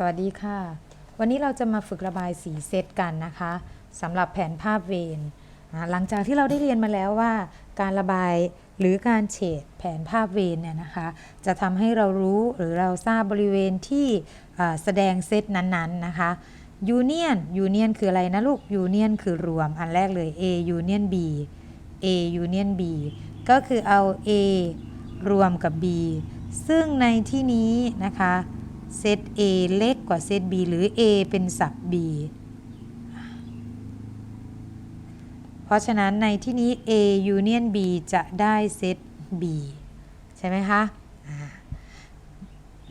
สวัสดีค่ะ วันนี้เราจะมาฝึกระบายสีเซตกันนะคะสำหรับแผนภาพเวนหลังจากที่เราได้เรียนมาแล้วว่า การระบายหรือการเฉดแผนภาพเวนเนี่ยนะคะ จะทำให้เรารู้หรือเราทราบบริเวณที่แสดงเซตนั้นๆนะคะยูเนียนยูเนียนคืออะไรนะลูกยูเนียนคือรวมอันแรกเลย A union B A union B ก็คือเอา A รวมกับ B ซึ่งในที่นี้นะคะ เซต A เล็กกว่าเซต B หรือ A เป็นศัพท์ B เพราะฉะนั้นในที่นี้ A union B จะได้เซต B ใช่ไหมคะ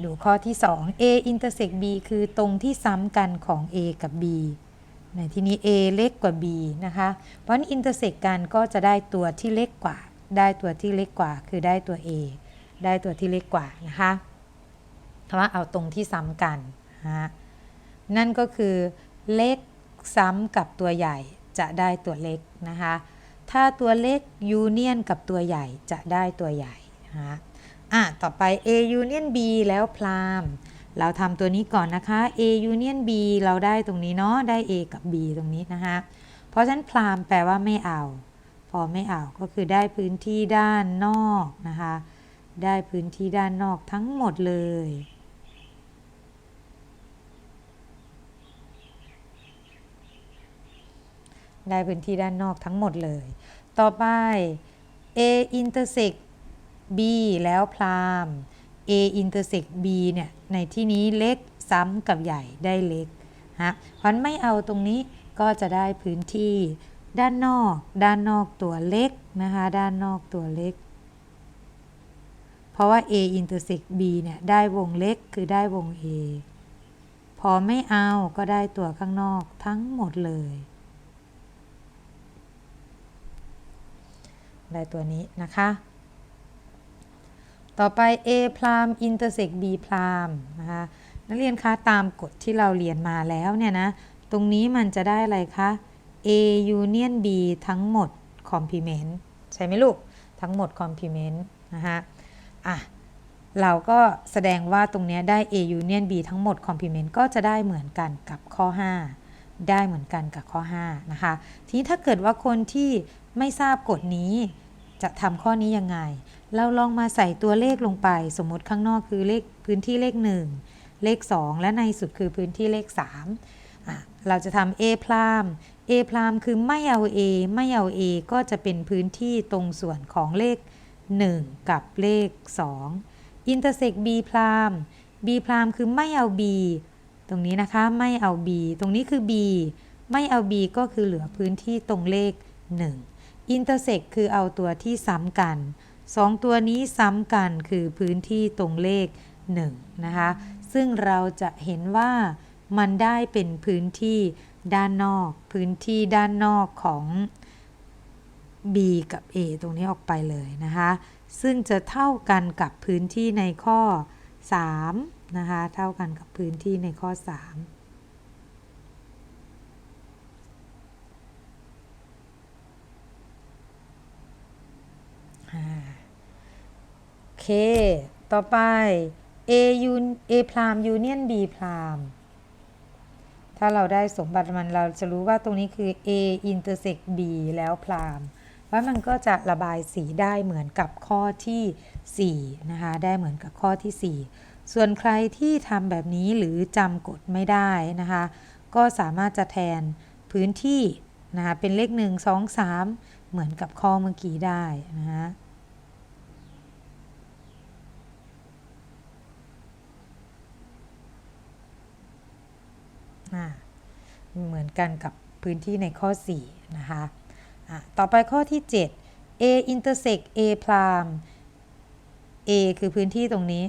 ดูข้อที่ 2 A intersect B คือตรงที่ซ้ำกันของ A กับ B ในที่นี้ A เล็กกว่า B นะคะ เพราะนั้น intersect กันก็จะได้ตัวที่เล็กกว่า ได้ตัวที่เล็กกว่า คือได้ตัว A ได้ตัวที่เล็กกว่านะคะ เพราะว่าเอาตรงที่ซ้ำกันนะฮะนั่นก็คือเล็กซ้ำกับตัวใหญ่จะได้ตัวเล็กนะคะ ถ้าตัวเล็กยูเนียนกับตัวใหญ่จะได้ตัวใหญ่นะคะอะต่อไป A union B แล้วพรามเราทำตัวนี้ก่อนนะคะ A union B เราได้ตรงนี้เนาะ ได้ A กับ B ตรงนี้นะคะ เพราะฉะนั้นพรามแปลว่าไม่เอา พอไม่เอาก็คือได้พื้นที่ด้านนอกนะคะ ได้พื้นที่ด้านนอกทั้งหมดเลย ได้พื้นที่ด้านนอกทั้งหมดเลย ต่อไป A intersect B แล้วพราม A intersect B เนี่ยในที่นี้เล็กซ้ำกับใหญ่ได้เล็กฮะเพราะไม่เอาตรงนี้ก็จะได้พื้นที่ด้านนอก ด้านนอกตัวเล็กนะคะด้านนอกตัวเล็ก เพราะว่า A intersect B เนี่ยได้วงเล็กคือได้วง A พอไม่เอาก็ได้ตัวข้างนอกทั้งหมดเลย ได้ตัวนี้นะคะ ต่อไป A พราม intersect B พรามนะคะนักเรียนคะตามกฎที่เราเรียนมาแล้วเนี่ยนะ ตรงนี้มันจะได้อะไรคะ A union B ทั้งหมด complement ใช่ไหมลูก ทั้งหมด complement นะคะอะเราก็แสดงว่าตรงเนี้ยได้ A union B ทั้งหมด complement ก็จะได้เหมือนกันกับข้อ 5 ได้เหมือนกันกับข้อ 5 นะคะ ทีนี้ถ้าเกิดว่าคนที่ไม่ทราบกฎนี้ จะทำข้อนี้ยังไง เราลองมาใส่ตัวเลขลงไป สมมติข้างนอกคือเลขพื้นที่เลข 1 เลข 2 และในสุดคือพื้นที่เลข3เราจะทำ A พราม A พรามคือไม่เอา A ไม่เอา A ก็จะเป็นพื้นที่ตรงส่วนของเลข 1 กับเลข2 intersect B พราม B พรามคือไม่เอา B ตรงนี้นะคะไม่เอา B ตรงนี้คือ B ไม่เอา B ก็คือเหลือพื้นที่ตรงเลข 1 intersect คือเอาตัวที่ซ้ำกัน 2 ตัวนี้ซ้ำกันคือพื้นที่ตรงเลข 1 นะคะ ซึ่งเราจะเห็นว่ามันได้เป็นพื้นที่ด้านนอก พื้นที่ด้านนอกของ B กับ A ตรงนี้ออกไปเลยนะคะ ซึ่งจะเท่ากันกับพื้นที่ในข้อ 3 นะคะ เท่ากันกับพื้นที่ในข้อ3อ่าโอเค ต่อไป A un A พราม union B พรามถ้าเราได้สมบัติมันเราจะรู้ว่าตรงนี้คือ A intersect B แล้วพรามว่ามันก็จะระบายสีได้เหมือนกับข้อที่ 4 นะคะ ได้เหมือนกับข้อที่ 4 ส่วนใครที่ทำแบบนี้หรือจำกฎไม่ได้นะคะ ก็สามารถจะแทนพื้นที่นะคะเป็นเลข 1 2 3 เหมือนกับข้อเมื่อกี้ได้นะคะเหมือนกันกับพื้นที่ในข้อ 4 นะคะะต่อไปข้อที่ 7 A intersect A พราม A คือพื้นที่ตรงนี้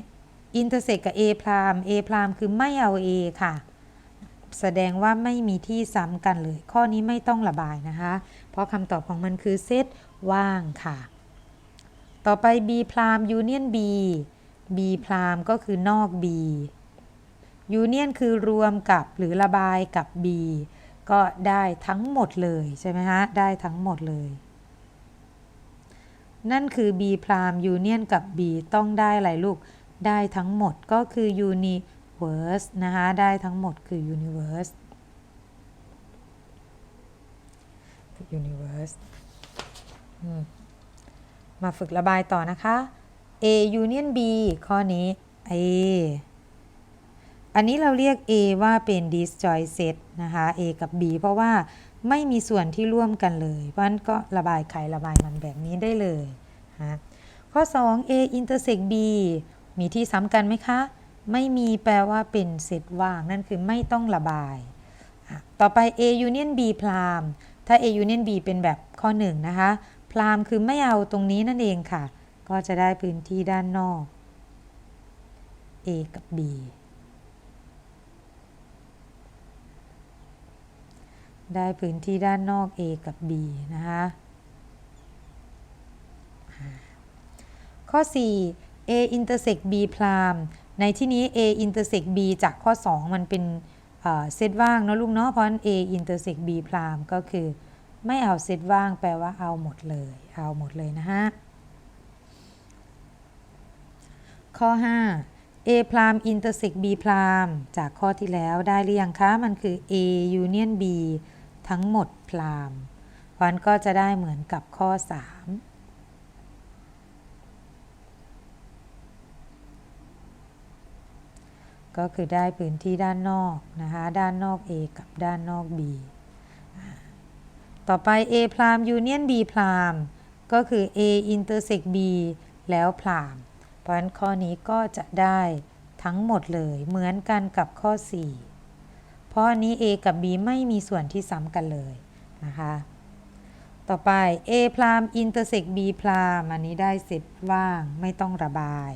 intersect กับ A พราม A พรามคือไม่เอา A ค่ะ แสดงว่าไม่มีที่ซ้ำกันเลย ข้อนี้ไม่ต้องระบายนะคะ เพราะคำตอบของมันคือเซตว่างค่ะ ต่อไป B พราม union B B พรามก็คือนอก B ยูเนียนคือรวมกับหรือระบายกับ B ก็ได้ทั้งหมดเลยใช่ไหมฮะ ได้ทั้งหมดเลย นั่นคือ B พรามยูเนียนกับ B ต้องได้อะไรลูก ได้ทั้งหมดก็คือยูนิ verse นะคะได้ทั้งหมดคือ universe universe มาฝึกระบายต่อนะคะ A union B ข้อนี้ A อันนี้เราเรียก A ว่าเป็น disjoint set นะคะ A กับ B เพราะว่าไม่มีส่วนที่ร่วมกันเลย เพราะฉะนั้นก็ระบายไขระบายมันแบบนี้ได้เลยนะข้อ 2 A intersect B มีที่ซ้ำกันไหมคะ ไม่มีแปลว่าเป็นเซตว่าง นั่นคือไม่ต้องระบาย ต่อไป A union B พรามถ้า A union B เป็นแบบข้อ 1 นะคะ พรามคือไม่เอาตรงนี้นั่นเองค่ะ ก็จะได้พื้นที่ด้านนอก A กับ B ได้พื้นที่ด้านนอก A กับ B นะคะ ข้อ 4 A intersect B พรามในที่นี้ A intersect B จากข้อ 2 มันเป็นเซตว่างเนอะลูกเนาะเพราะฉะนั้น A intersect B พรามก็คือไม่เอาเซตว่างแปลว่าเอาหมดเลย เอาหมดเลยนะฮะ ข้อ 5 A พราม intersect B พรามจากข้อที่แล้วได้หรือยังคะ มันคือ A union B ทั้งหมดพรามเพราะนั่นก็จะได้เหมือนกับข้อ 3 ก็คือได้พื้นที่ด้านนอกนะคะด้านนอก A กับด้านนอก B ต่อไป A พราม union B พรามก็คือ A intersect B แล้วพรามเพราะฉะนั้นข้อนี้ก็จะได้ทั้งหมดเลยเหมือนกันกับข้อ 4 เพราะอันนี้ A กับ B ไม่มีส่วนที่ซ้ำกันเลยนะคะต่อไป A พราม intersect B พรามอันนี้ได้เสร็จว่างไม่ต้องระบาย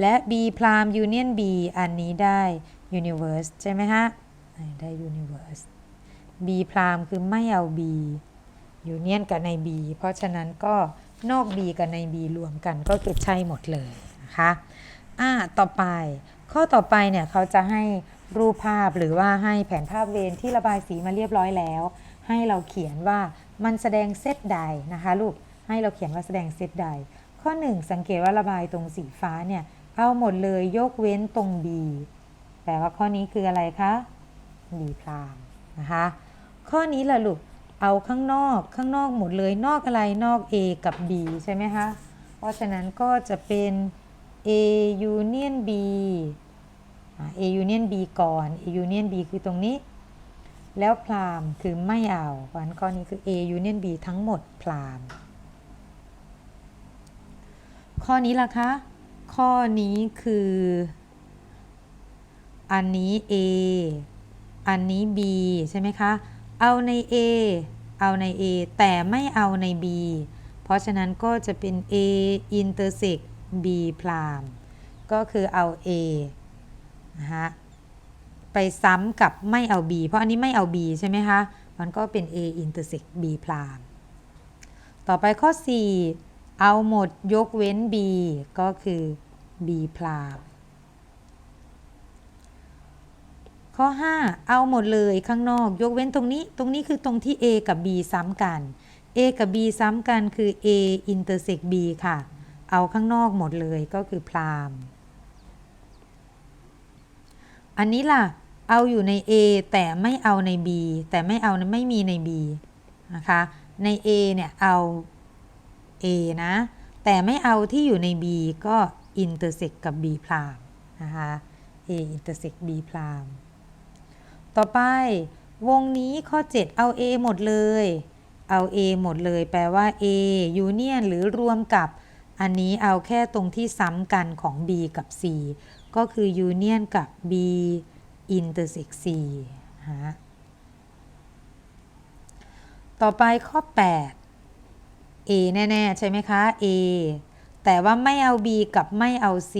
และ B พราม union B อันนี้ได้ universe ใช่ไหมฮะ ได้ universe B พรามคือไม่เอา B union กับใน B เพราะฉะนั้นก็นอก B กับใน B รวมกันก็คือใช่หมดเลยนะคะอ่าต่อไป ข้อต่อไปเนี่ยเขาจะให้รูปภาพหรือว่าให้แผนภาพเวรที่ระบายสีมาเรียบร้อยแล้ว ให้เราเขียนว่ามันแสดงเซตใดนะคะลูกให้เราเขียนว่าแสดงเซตใด ข้อ 1 สังเกตว่าระบายตรงสีฟ้าเนี่ย เอาหมดเลยยกเว้นตรง B แปลว่าข้อนี้คืออะไรคะ B พรามนะคะ ข้อนี้ล่ะลูก เอาข้างนอก ข้างนอกหมดเลยนอกอะไรนอก A กับ B ใช่ไหมคะ เพราะฉะนั้นก็จะเป็น A union B A union B ก่อน A union B คือตรงนี้ แล้วพรามคือไม่เอาเพราะฉะนั้นข้อนี้คือ A union B ทั้งหมดพรามข้อนี้ล่ะคะ ข้อนี้คือ อันนี้ A อันนี้ B ใช่ไหมคะ เอาใน A เอาใน A แต่ไม่เอาใน B เพราะฉะนั้นก็จะเป็น A intersect B พรามก็คือเอา A นะคะไปซ้ำกับไม่เอา B เพราะอันนี้ไม่เอา B ใช่ไหมคะ มันก็เป็น A intersect B พรามต่อไปข้อ 4 เอาหมดยกเว้น B ก็คือ B พรามข้อ 5 เอาหมดเลยข้างนอก ยกเว้นตรงนี้ ตรงนี้คือตรงที่ A กับ B ซ้ำกัน A กับ B ซ้ำกันคือ A intersect B ค่ะ เอาข้างนอกหมดเลยก็คือพรามอันนี้ล่ะ เอาอยู่ใน A แต่ไม่เอาใน B แต่ไม่เอาไม่มีใน B นะคะ ใน A เนี่ยเอา A นะ แต่ไม่เอาที่อยู่ใน B ก็ intersect กับ B พรามนะคะ A intersect B พรามต่อไปวงนี้ข้อ 7 เอา A หมดเลย เอา A หมดเลย แปลว่า A union หรือรวมกับอันนี้เอาแค่ตรงที่ซ้ำกันของ B กับ C ก็คือ union กับ B intersect C ฮะต่อไปข้อ 8 A แน่ ๆ ใช่ไหมคะ A แต่ว่าไม่เอา B กับไม่เอา C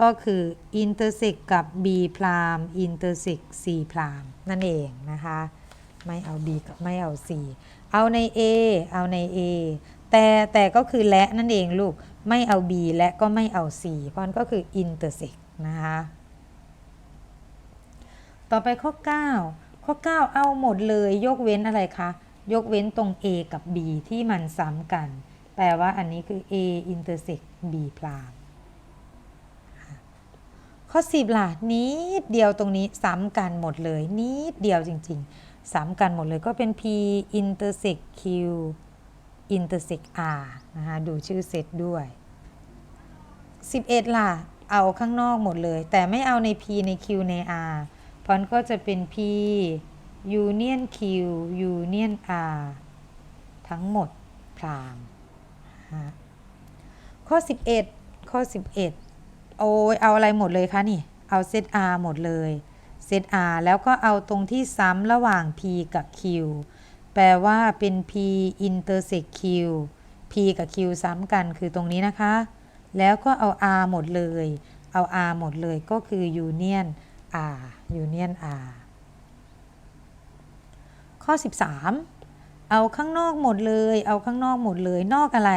ก็คือ intersect กับ B พราม intersect C พรามนั่นเองนะคะ ไม่เอา B กับไม่เอา C เอาใน A เอาใน A แต่แต่ก็คือและนั่นเองลูก ไม่เอา B และก็ไม่เอา C เพราะนั้นก็คือ intersect นะคะ ต่อไปข้อ 9 ข้อ 9 เอาหมดเลยยกเว้นอะไรคะ ยกเว้นตรง A กับ B ที่มันซ้ำกัน แปลว่าอันนี้คือ A intersect B พรามข้อ10ล่ะนิดเดียวตรงนี้ซ้ำกันหมดเลยนิดเดียวจริง ๆ ซ้ำกันหมดเลยก็เป็น p intersect q intersect r นะคะดูชื่อเซตด้วย 11 ล่ะ เอาข้างนอกหมดเลย แต่ไม่เอาใน p ใน q ใน r เพราะก็จะเป็น p union q union r ทั้งหมดพราม นะคะข้อ 11 ข้อ 11 โอ้ยเอาอะไรหมดเลยคะนี่ เอาเซต r หมดเลยเซต r แล้วก็เอาตรงที่ซ้ำระหว่าง p กับ q แปลว่าเป็น p intersect q p กับ q ซ้ำกันคือตรงนี้นะคะ แล้วก็เอา r หมดเลย เอา r หมดเลยก็คือ union r union r ข้อ 13 เอาข้างนอกหมดเลย เอาข้างนอกหมดเลย นอกอะไร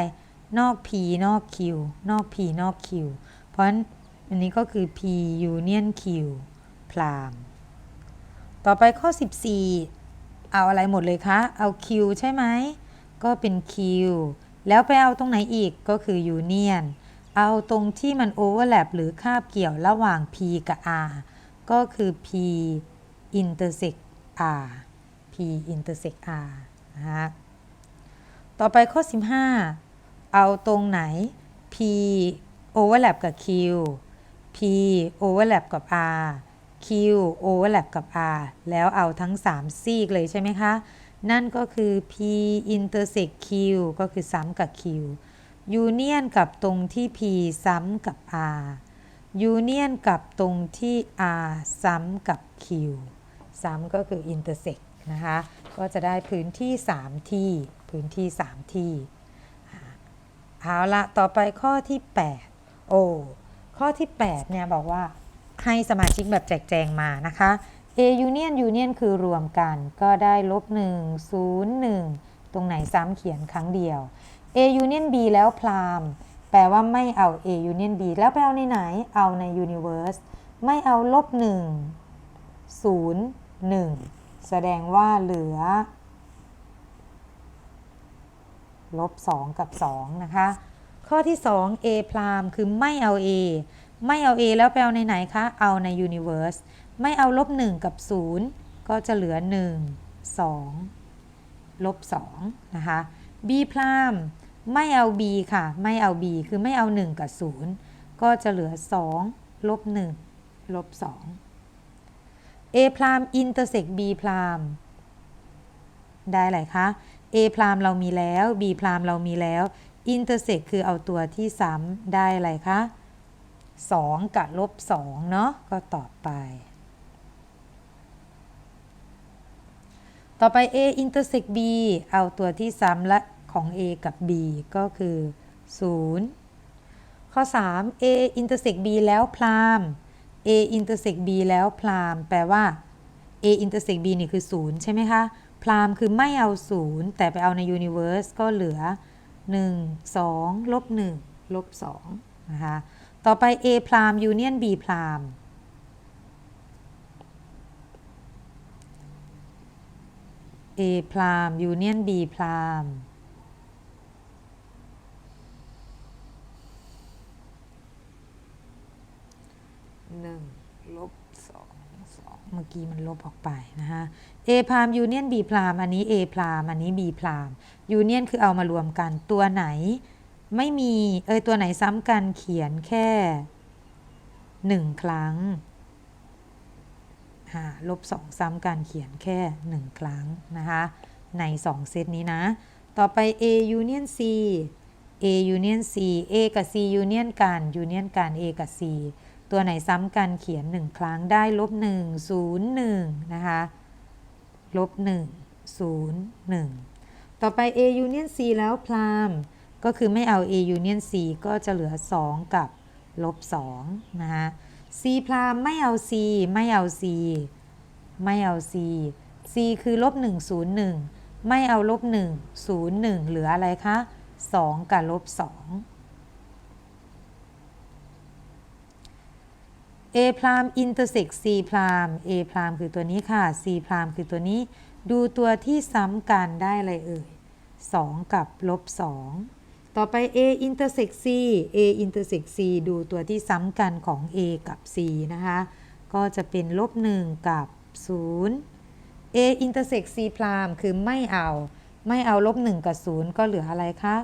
นอก p นอก q นอก p นอก q เพราะฉะนั้นอันนี้ก็คือ p union q พรามต่อไปข้อ 14 เอาอะไรหมดเลยคะ เอา q ใช่ไหม ก็เป็น q แล้วไปเอาตรงไหนอีกก็คือ union เอาตรงที่มัน overlap หรือคาบเกี่ยวระหว่าง p กับ r ก็คือ p intersect r p intersect r นะคะต่อไปข้อ 15 เอาตรงไหน p overlap กับ q p overlap กับ r q overlap กับ r แล้วเอาทั้ง 3 ซีกเลยใช่ไหมคะ นั่นก็คือ p intersect q ก็คือซ้ำกับ q union กับตรงที่ p ซ้ำกับ r union กับตรงที่ r ซ้ำกับ q ซ้ำก็คือ intersect นะคะ ก็จะได้พื้นที่ 3 ที่ พื้นที่ 3 ที่ เอาละต่อไปข้อที่ 8 โอ้ข้อที่ 8 เนี่ยบอกว่าให้สมาชิกแบบแจกแจงมานะคะ A union union คือรวมกันก็ได้ลบ1 0 1 ตรงไหนซ้ำเขียนครั้งเดียว A union B แล้วพรามแปลว่าไม่เอา A union B แล้วไปเอาในไหน เอาใน universe ไม่เอาลบ1 0 1 แสดงว่าเหลือ ลบ 2 กับ 2 นะคะ ข้อที่ 2 A พรามคือไม่เอา A ไม่เอา A แล้วไปเอาในไหนคะ เอาใน universe ไม่เอาลบ 1 กับ 0 ก็จะเหลือ 1 2 ลบ 2 นะคะ B พรามไม่เอา B ค่ะ ไม่เอา B คือไม่เอา 1 กับ 0 ก็จะเหลือ 2 ลบ 1 ลบ 2 A พราม intersect B พรามได้อะไรคะ A พรามเรามีแล้ว B พรามเรามีแล้ว intersect คือเอาตัวที่ซ้ำได้อะไรคะ 2 กับลบ2เนาะก็ตอบไป ต่อไป A intersect B เอาตัวที่ซ้ำและของ A กับ B ก็คือ 0 ข้อ 3 A intersect B แล้วพราม A intersect B แล้วพราม แปลว่า A intersect B นี่คือ 0 ใช่ไหมคะ พราหม์คือไม่เอาศูนย์แต่ไปเอาในยูนิเวอร์สก็เหลือ 1 2ลบ1ลบ2นะคะต่อไป A พราหมณ์ยูเนียน B พราหมณ์ A พราหมณ์ยูเนียน B พราหมณ์ หนึ่ง เมื่อกี้มันลบออกไปนะคะ A พรามยูเนียน B พรามอันนี้ A พรามอันนี้ B พรามยูเนียนคือเอามารวมกันตัวไหนไม่มีเอยตัวไหนซ้ำกันเขียนแค่หนึ่งครั้งลบสองซ้ำกันเขียนแค่หนึ่งครั้งนะคะในสองเซตนี้นะ ต่อไป A union C A union C A กับ C union กัน union กัน A กับ C ตัวไหนซ้ำกันเขียน 1 ครั้งได้ลบ1 0 1 นะคะลบ1 0 1 ต่อไป A union C แล้วพรามก็คือไม่เอา A union C ก็จะเหลือ 2 กับลบ2นะคะ C พรามไม่เอา C ไม่เอา C ไม่เอา C C คือลบ1 0 1 ไม่เอาลบ1 0 1 เหลืออะไรคะ 2 กับลบ2 A พราม intersect C พราม A พรามคือตัวนี้ค่ะ C พรามคือตัวนี้ ดูตัวที่ซ้ำกันได้อะไรเอ่ย 2 กับลบ 2 ต่อไป A intersect C A intersect C ดูตัวที่ซ้ำกันของ A กับ C นะคะ ก็จะเป็นลบ 1 กับ 0 A intersect C พรามคือไม่เอา ไม่เอาลบ 1 กับ 0 ก็เหลืออะไรคะ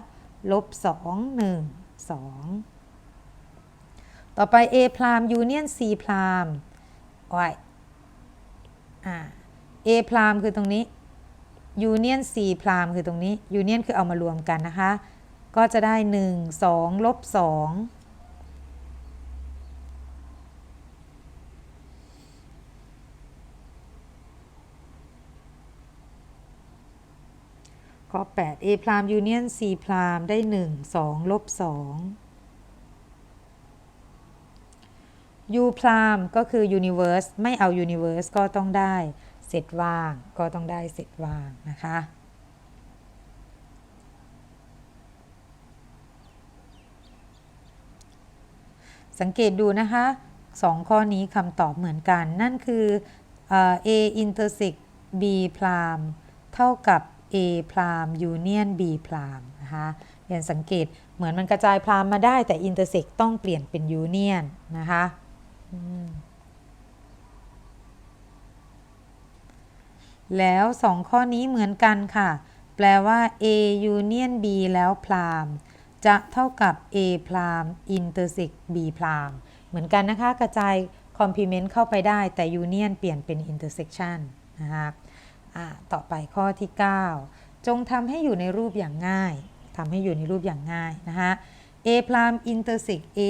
ลบ 2 1 2 ต่อไป A พราม union C พรามโอ้ยอ่า A พรามคือตรงนี้ union C พรามคือตรงนี้ union คือเอามารวมกันนะคะ ก็จะได้ 1 2ลบ2ข้อ8 A พราม union C พรามได้ 1 2ลบ2 U พรามก็คือ universe ไม่เอา universe ก็ต้องได้เซตว่าง ก็ต้องได้เซตว่างนะคะสังเกตดูนะคะสองข้อนี้คำตอบเหมือนกัน นั่นคือ A intersect B พรามเท่ากับ A พราม union B พรามนะคะเรียนสังเกตเหมือนมันกระจายพรามมาได้แต่ intersect ต้องเปลี่ยนเป็น union นะคะ แล้วสองข้อนี้เหมือนกันค่ะ แปลว่า A union B แล้วพรามจะเท่ากับ A พราม intersect B พรามเหมือนกันนะคะ กระจาย complement เข้าไปได้แต่ union เปลี่ยนเป็น intersection นะคะอ่าต่อไปข้อที่ 9 จงทำให้อยู่ในรูปอย่างง่ายทำให้อยู่ในรูปอย่างง่ายนะคะ A พราม intersect A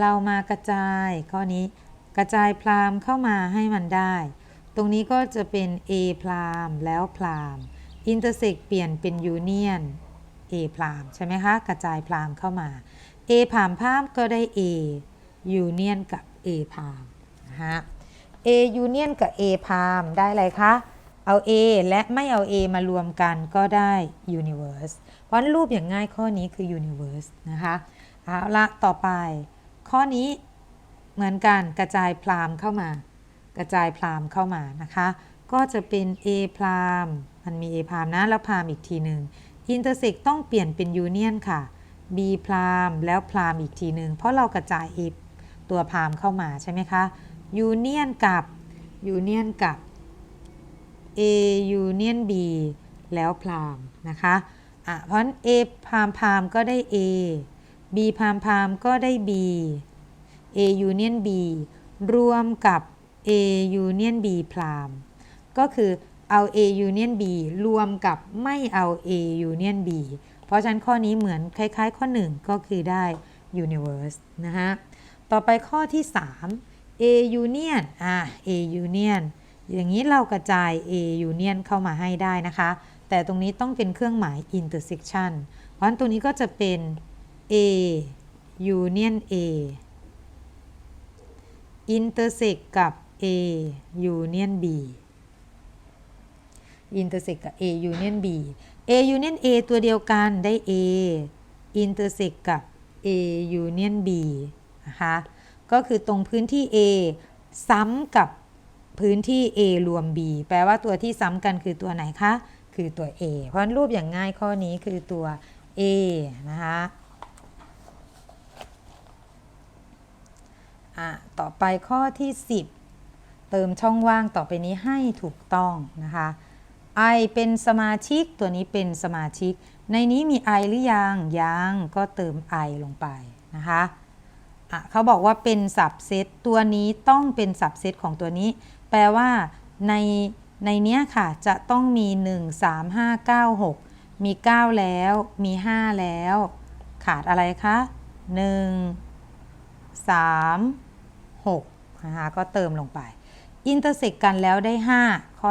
เรามากระจายข้อนี้กระจายพรามเข้ามาให้มันได้ ตรงนี้ก็จะเป็น A พรามแล้วพราม intersect เปลี่ยนเป็น union A พรามใช่ไหมคะ กระจายพรามเข้ามา A พรามพามก็ได้ A union กับ A พรามนะฮะ A union กับ A พรามได้อะไรคะเอา A และไม่เอา A มารวมกันก็ได้ universe เพราะฉะนั้นรูปอย่างง่ายข้อนี้คือ universe นะคะ เอาละต่อไป ข้อนี้เหมือนกันกระจายพรามเข้ามา กระจายพรามเข้ามานะคะ ก็จะเป็น A พรามมันมี A พรามนะแล้วพรามอีกทีหนึ่ง intersect ต้องเปลี่ยนเป็น union ค่ะ B พรามแล้วพรามอีกทีหนึ่งเพราะเรากระจาย A ตัวพรามเข้ามาใช่ไหมคะ union กับ union กับ A union B แล้วพรามนะคะอะเพราะนั้น A พรามพรามก็ได้ A B พามพามก็ได้ B A union B รวมกับ A union B พรามก็คือเอา A union B รวมกับไม่เอา A union B เพราะฉะนั้นข้อนี้เหมือนคล้าย ๆ ข้อ 1 ก็คือได้ universe นะฮะ ต่อไปข้อที่ 3 A union อะ A union อย่างนี้เรากระจาย A union เข้ามาให้ได้นะคะ แต่ตรงนี้ต้องเป็นเครื่องหมาย intersection เพราะฉะนั้นตรงนี้ก็จะเป็น A union A intersect กับ A union B intersect กับ A union B A union A ตัวเดียวกันได้ A intersect กับ A union B นะคะก็คือตรงพื้นที่ A ซ้ำกับพื้นที่ A รวม B แปลว่าตัวที่ซ้ำกันคือตัวไหนคะ คือตัว A เพราะรูปอย่างง่ายข้อนี้คือตัว A นะคะ อะต่อไปข้อที่ 10 เติมช่องว่างต่อไปนี้ให้ถูกต้องนะคะ I เป็นสมาชิกตัวนี้เป็นสมาชิก ในนี้มี I หรือยัง ยังก็เติม I ลงไปนะคะอะเขาบอกว่าเป็นสับเซตตัวนี้ต้องเป็นสับเซตของตัวนี้ แปลว่าในในเนี้ยค่ะจะต้องมี 1 3 5 9 6 มี 9 แล้วมี 5 แล้ว ขาดอะไรคะ 1 3 6นะคะก็เติมลงไปอินเตอร์เซกกันแล้วได้ 5 ข้อ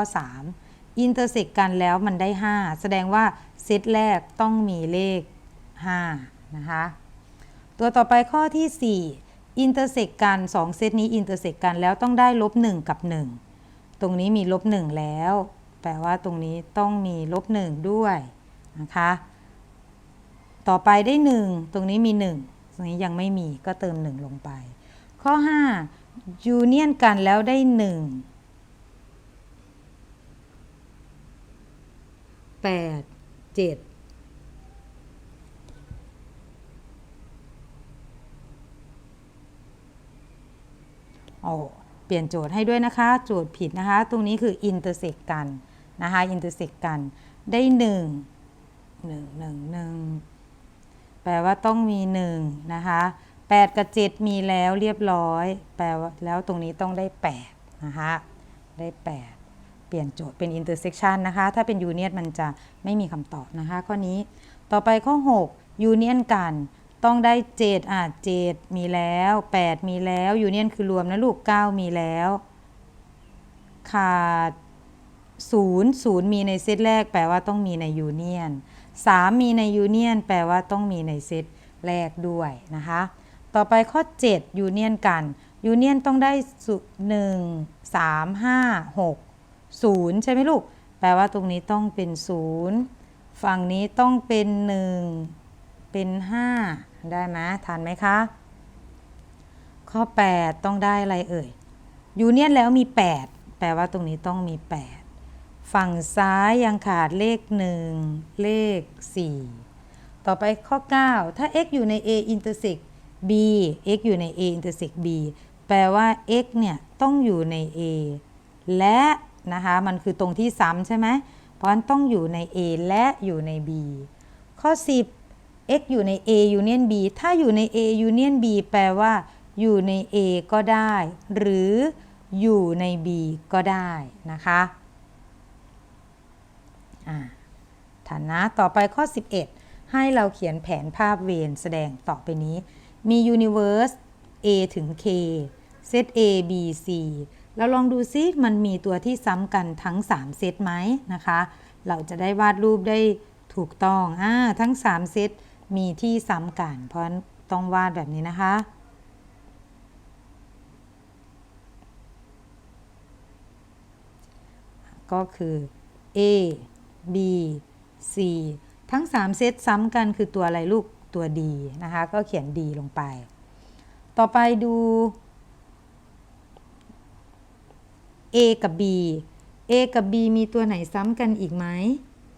3 อินเตอร์เซกกันแล้วมันได้ 5 แสดงว่าเซตแรกต้องมีเลข 5 นะคะ ตัวต่อไปข้อที่ 4 อินเตอร์เซกกัน2เซตนี้อินเตอร์เซกกันแล้วต้องได้ลบ1กับ 1 ตรงนี้มีลบ1แล้ว แปลว่าตรงนี้ต้องมีลบ1ด้วยนะคะ ต่อไปได้ 1 ตรงนี้มี 1 ตรงนี้ยังไม่มีก็เติม 1 ลงไป ข้อ 5 ยูเนียนกันแล้วได้ 1 8 7 โอ้เปลี่ยนโจทย์ให้ด้วยนะคะ โจทย์ผิดนะคะ ตรงนี้คืออินเตอร์เซ็กกันนะคะอินเตอร์เซ็กกันได้หนึ่งหนึ่งหนึ่งหนึ่งแปลว่าต้องมีหนึ่งนะคะ 8 กับ 7 มีแล้วเรียบร้อย แปลว่าแล้วตรงนี้ต้องได้ 8 นะคะได้ 8 เปลี่ยนโจทย์เป็น intersection นะคะ ถ้าเป็น union มันจะไม่มีคำตอบนะคะ ข้อนี้ต่อไปข้อ 6 union กันต้องได้ 7 อะ 7 มีแล้ว 8 มีแล้ว union คือรวมนะลูก 9 มีแล้ว ขาด 0 0 มีในเซตแรก แปลว่าต้องมีใน union 3 มีใน union แปลว่าต้องมีในเซตแรกด้วยนะคะ ต่อไปข้อ7 union กัน union ต้องได้1 3 5 6 0ใช่ไหมลูก แปลว่าตรงนี้ต้องเป็น0ฝั่งนี้ต้องเป็น1เป็น5ได้ไหมทันไหมคะ ข้อ 8 ต้องได้อะไรเอ่ย ยูเนียนแล้วมี 8 แปลว่าตรงนี้ต้องมี 8 ฝั่งซ้ายยังขาดเลข 1 เลข 4 ต่อไปข้อ 9 ถ้า x อยู่ใน a intersect b x อยู่ใน a intersect b แปลว่า x เนี่ยต้องอยู่ใน a และนะคะมันคือตรงที่ซ้ำใช่ไหมเพราะนั้นต้องอยู่ใน A และอยู่ใน B ข้อ 10 x อยู่ใน A union B ถ้าอยู่ใน A union B แปลว่า อยู่ใน A ก็ได้ หรืออยู่ใน B ก็ได้นะคะฐานะต่อไปข้อ 11 ให้เราเขียนแผนภาพเวรแสดงต่อไปนี้ มี universe A ถึง K เซต A B C เราลองดูซิมันมีตัวที่ซ้ำกันทั้ง 3 เซตไหมนะคะ เราจะได้วาดรูปได้ถูกต้องอ่าทั้ง 3 เซตมีที่ซ้ำกัน เพราะต้องวาดแบบนี้นะคะก็คือ A B C ทั้ง 3 เซตซ้ำกันคือตัวอะไรลูก ตัว D นะคะ ก็เขียน D ลงไป ต่อไปดู A กับ B A กับ B มีตัวไหนซ้ำกันอีกไหม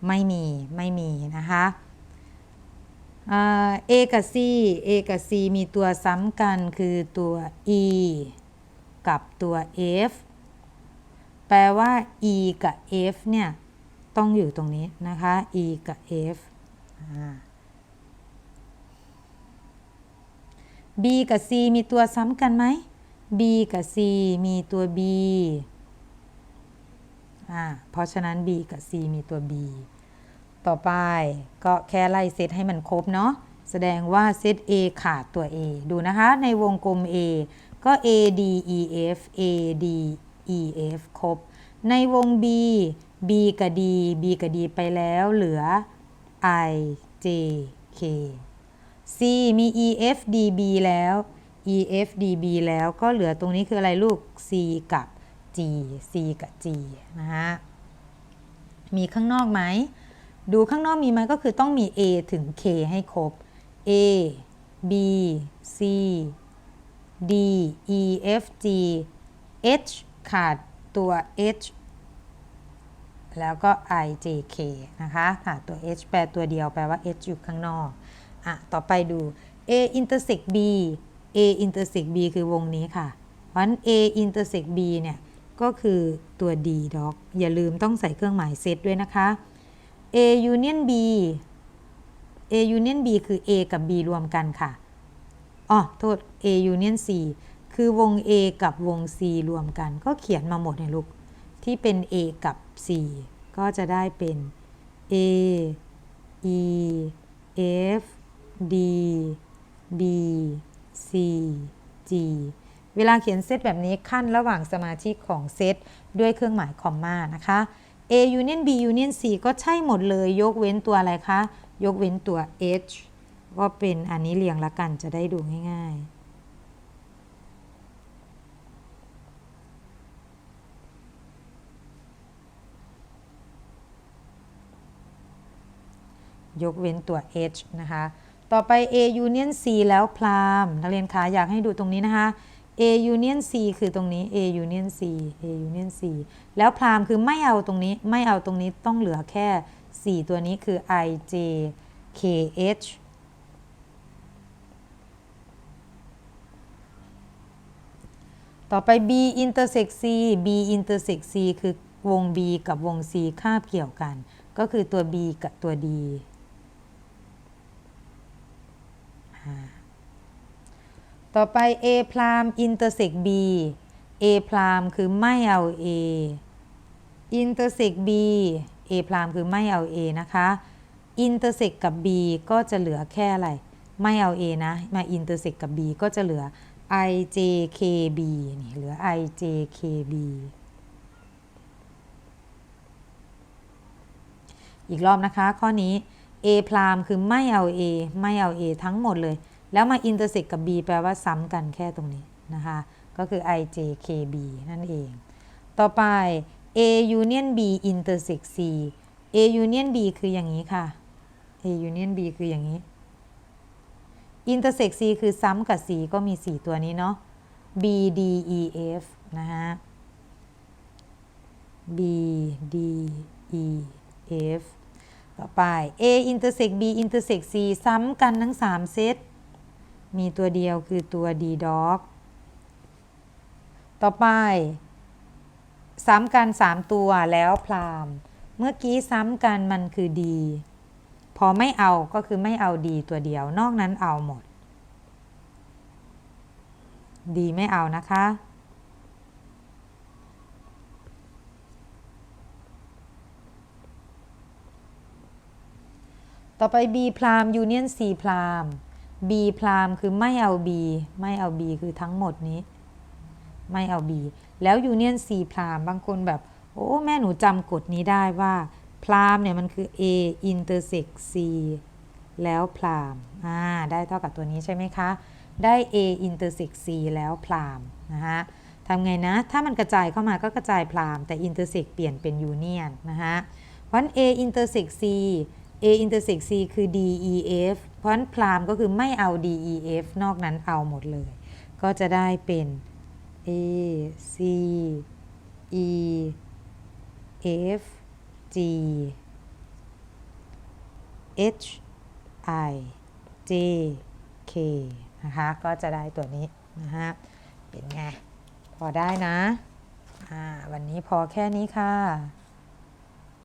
ไม่มี ไม่มีนะคะ A กับ C A กับ C มีตัวซ้ำกันคือตัว E กับตัว F แปลว่า E กับ F เนี่ย ต้องอยู่ตรงนี้นะคะ E กับ F B กับ C มีตัวซ้ำกันไหม B กับ C มีตัว B อ่า เพราะฉะนั้น B กับ C มีตัว B ต่อไปก็แค่ไล่เซตให้มันครบเนาะ แสดงว่าเซต A ขาดตัว A ดูนะคะ ในวงกลม A ก็ A D E F A D E F ครบ ในวง B B กับ D B กับ D ไปแล้วเหลือ I J K C มี E F D B แล้ว E F D B แล้วก็เหลือตรงนี้คืออะไรลูก C กับ G C กับ G นะฮะ มีข้างนอกไหม ดูข้างนอกมีไหมก็คือต้องมี A ถึง K ให้ครบ A B C D E F G H ขาดตัว H แล้วก็ I J K นะคะ ขาดตัว H แปลตัวเดียวแปลว่า H อยู่ข้างนอก อะ ต่อไปดู A intersect B A intersect B คือวงนี้ค่ะเพราะฉะนั้น A intersect B เนี่ย ก็คือตัว D dog อย่าลืมต้องใส่เครื่องหมายเซตด้วยนะคะ A union B A union B คือ A กับ B รวมกันค่ะอ๋อโทษ A union C คือวง A กับวง C รวมกัน ก็เขียนมาหมดในลูก ที่เป็น A กับ C ก็จะได้เป็น A E F D B C G เวลาเขียนเซตแบบนี้ขั้นระหว่างสมาชิกของเซตด้วยเครื่องหมายคอมมานะคะ A union B union C ก็ใช่หมดเลยยกเว้นตัวอะไรคะ ยกเว้นตัว H ก็เป็นอันนี้เรียงละกันจะได้ดูง่ายๆยกเว้นตัว H นะคะ ต่อไป A union C แล้วพรามนักเรียนคะอยากให้ดูตรงนี้นะคะ A union C คือตรงนี้ A union C A union C แล้วพรามคือไม่เอาตรงนี้ไม่เอาตรงนี้ต้องเหลือแค่ 4 ตัวนี้คือ I J K H ตต่อไป B intersect C B intersect C คือวง B กับวง C คาบเกี่ยวกัน ก็คือตัว B กับตัว D อ่าต่อไป A prime intersect B A prime คือไม่เอา A intersect B A prime คือไม่เอา A นะคะ intersect กับ B ก็จะเหลือแค่อะไร ไม่เอา A นะ มา intersect กับ B ก็จะเหลือ ijkb นี่เหลือ ijkb อีกรอบนะคะข้อนี้ a พรามคือไม่เอา a ไม่เอา a ทั้งหมดเลย แล้วมา intersect กับ b แปลว่าซ้ำกันแค่ตรงนี้นะคะ ก็คือ ijkb นั่นเอง ต่อไป a union b intersect c a union b คืออย่างนี้ค่ะ a union b คืออย่างนี้ intersect c คือซ้ำกับ c ก็มี 4 ตัวนี้เนาะ b d e f นะฮะ b d e f ต่อไป a intersect b intersect c ซ้ำกันทั้ง 3 เซต มีตัวเดียวคือตัว d dog ต่อไป ซ้ำกัน 3 ตัวแล้วพรามเมื่อกี้ซ้ำกันมันคือ d พอไม่เอาก็คือไม่เอา d ตัวเดียวนอกนั้นเอาหมด d ไม่เอานะคะ ต่อไป B พราม Union C พราม B พรามคือไม่เอา B ไม่เอา B คือทั้งหมดนี้ ไม่เอา B แล้ว Union C พรามบางคนแบบ โอ้ แม่หนูจำกฎนี้ได้ว่า พรามเนี่ยมันคือ A intersect C แล้วพรามอ่าได้เท่ากับตัวนี้ใช่ไหมคะ ได้ A intersect C แล้วพรามนะคะทำไงนะ ถ้ามันกระจายเข้ามาก็กระจายพราม แต่ intersect เปลี่ยนเป็น union นะคะเพราะฉะนั้น A intersect C A intersect C คือ D E F เพราะฉะนั้นพรามก็คือไม่เอา D E F นอกนั้นเอาหมดเลย ก็จะได้เป็น A C E F G H I J K นะคะ ก็จะได้ตัวนี้นะฮะ เป็นไง พอได้นะ อ่า วันนี้พอแค่นี้ค่ะ